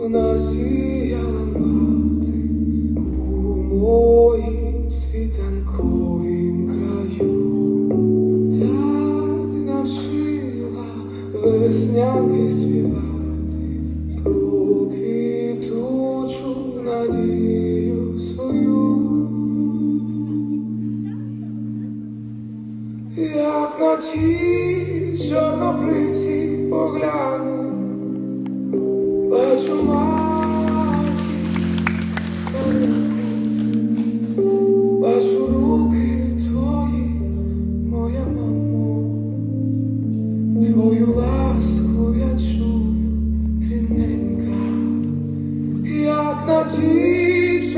вона сіяла мати у моїм світанковім краю, так навчила веснянки співати про квітучу надію свою, як на ті чорнобриці погляну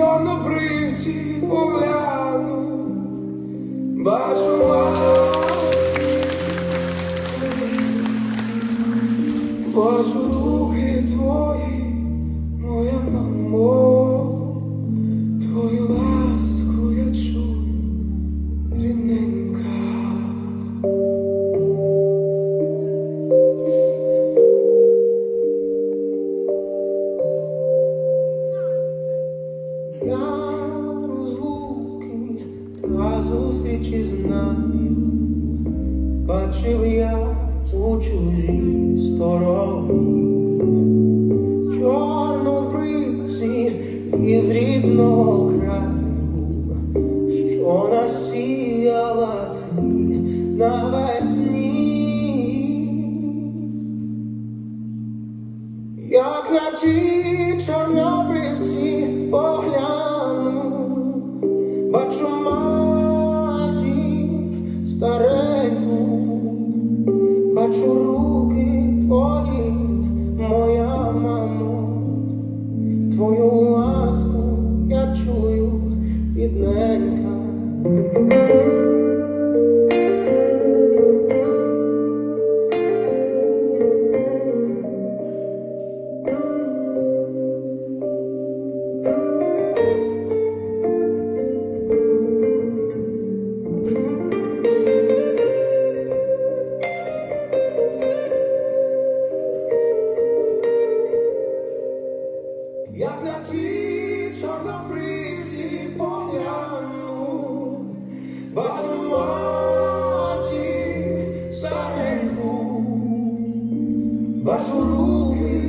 чорнобривці погляну. Бачу маски, бачу руки твої, моя мамо, твою ласку я чую, рідненька. Я розлуки та зустрічі знаю, бачив я у чужій стороні, чорнобривці із рідного краю, що насіяла ти навесні. Як на ті чорнобривці погляну, бачу маті стареньку, бачу Як на ті чорнобривці погляну, бачу маті стареньку, бачу руки